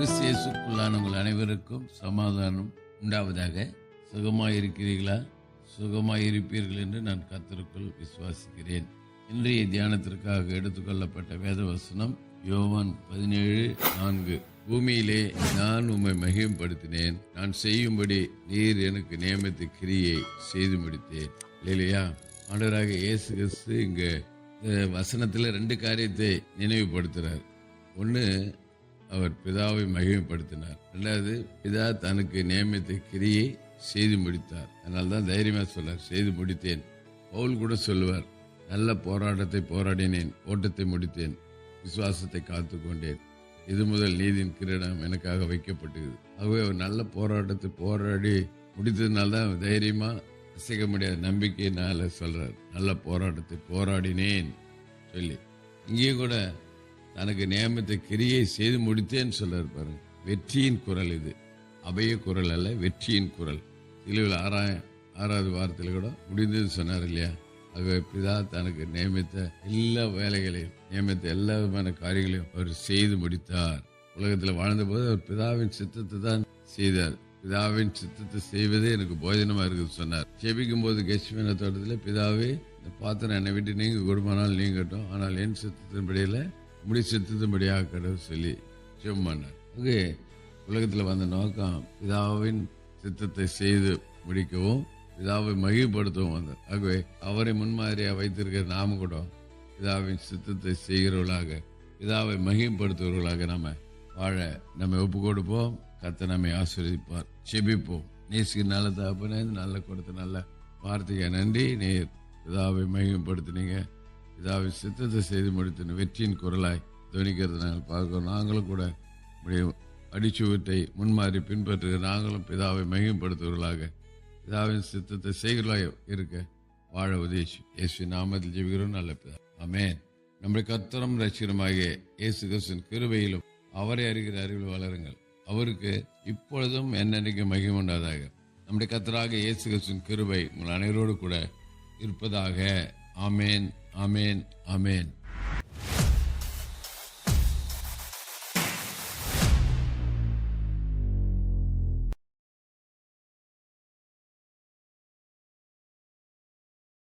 கிறிஸ்து இயேசுக்குள்ளான உங்கள் அனைவருக்கும் சமாதானம் உண்டாவதாக. சுகமாக இருக்கிறீர்களா சுகமாக இருப்பீர்கள் என்று நான் கர்த்தருக்குள் விசுவாசிக்கிறேன். இன்றைய தியானத்திற்காக எடுத்துக்கொள்ளப்பட்ட வேத வசனம் யோவான் பதினேழு நான்கு. பூமியிலே நான் உம்மை மகிமப்படுத்தினேன். நான் செய்யும்படி நீர் எனக்கு நியமித்த கிரியை செய்து முடித்தேன் இல்லையா ஆண்டவராக இயேசு கிறிஸ்து இங்கே வசனத்தில் ரெண்டு காரியத்தை நினைவுபடுத்துகிறார் ஒன்று அவர் பிதாவை மகிமைப்படுத்தினார். ரெண்டாவது பிதா தனக்கு நியமித்த கிரியை செய்து முடித்தார். அதனால தான் தைரியமாக சொல்றார் செய்து முடித்தேன். பவுல் கூட சொல்லுவார் நல்ல போராட்டத்தை போராடினேன் ஓட்டத்தை முடித்தேன் விசுவாசத்தை காத்து கொண்டேன் இது முதல் நீதியின் கிரீடம் எனக்காக வைக்கப்பட்டது. ஆகவே அவர் நல்ல போராட்டத்தை போராடி முடித்ததுனால தான் தைரியமா அசைக்க முடியாத நம்பிக்கையினால சொல்றார் நல்ல போராட்டத்தை போராடினேன். சொல்லி. இங்கேயும் கூட தனக்கு நியமித்த கிரியை செய்து முடித்தேன்னு சொல்றாரு பாருங்க. வெற்றியின் குரல் இது. அபய குரல் அல்ல வெற்றியின் குரல். சிலுவில் ஆறா ஆறாவது வாரத்தில் கூட முடிந்தது சொன்னார் இல்லையா? ஆகவே பிதா தனக்கு நியமித்த எல்லா வேலைகளையும் நியமித்த எல்லா விதமான காரியங்களையும் அவர் செய்து முடித்தார். உலகத்தில் வாழ்ந்தபோது அவர் பிதாவின் சித்தத்தை தான் செய்தார். பிதாவின் சித்தத்தை செய்வதே எனக்கு போஜனமா இருக்குது சொன்னார். ஜெபிக்கும் போது கெஸ்ட்மேன தோட்டத்தில் பிதாவே இந்த பாத்திரம் என்னை விட்டு நீங்க கொடுமானால் நீங்கட்டும். ஆனால் என் சித்தத்தின்படியில முடி சித்தத்தின்படியாக கடவுள் சொல்லி ஜெபம் பண்ணார் அங்கே உலகத்தில் வந்த நோக்கம் பிதாவின் சித்தத்தை செய்து முடிக்கவும் பிதாவை மகிழ்படுத்தவும் வந்தார் ஆகவே அவரை முன்மாதிரியாக வைத்திருக்கிற நாம கூட பிதாவின் சித்தத்தை செய்கிறவர்களாக பிதாவை மகிமைப்படுத்துவர்களாக நாம வாழ நம்ம ஒப்பு கொடுப்போம் கத்த நம்மை ஆசீர்வதிப்பார். செபிப்போம் நேசிக்கு நல்ல தகப்பன நல்ல கொடுத்த நல்ல வார்த்தைக்கு நன்றி. நீர் பிதாவை மகிமைப்படுத்தினீங்க. பிதாவின் சித்தத்தை செய்து முடித்தின வெற்றியின் குரலாய் துணிக்கிறது நாங்கள் பார்க்கிறோம். நாங்களும் கூட உடைய அடிச்சுவட்டை முன்மாறி பின்பற்றுகிற நாங்களும் பிதாவை மகிமப்படுத்துவர்களாக பிதாவின் சித்தத்தை செய்கிறலாக இருக்க வாழ உதேசி இயேசு நாமத்தில் ஜெபிக்கிறோம். நல்ல பிதா. அமேன் நம்முடைய கத்தரம் ரசிகரமாக இயேசு கிறிஸ்துவின் கிருபையிலும் அவரை அறிகிற அறிவில் வளருங்கள். அவருக்கு இப்பொழுதும் என்னென்னைக்கு மகிமுண்டாதாக நம்முடைய கத்தராக இயேசு கிறிஸ்துவின் கிருபை உங்கள் அனைவரோடு கூட இருப்பதாக. ஆமேன். ஆமேன் ஆமேன்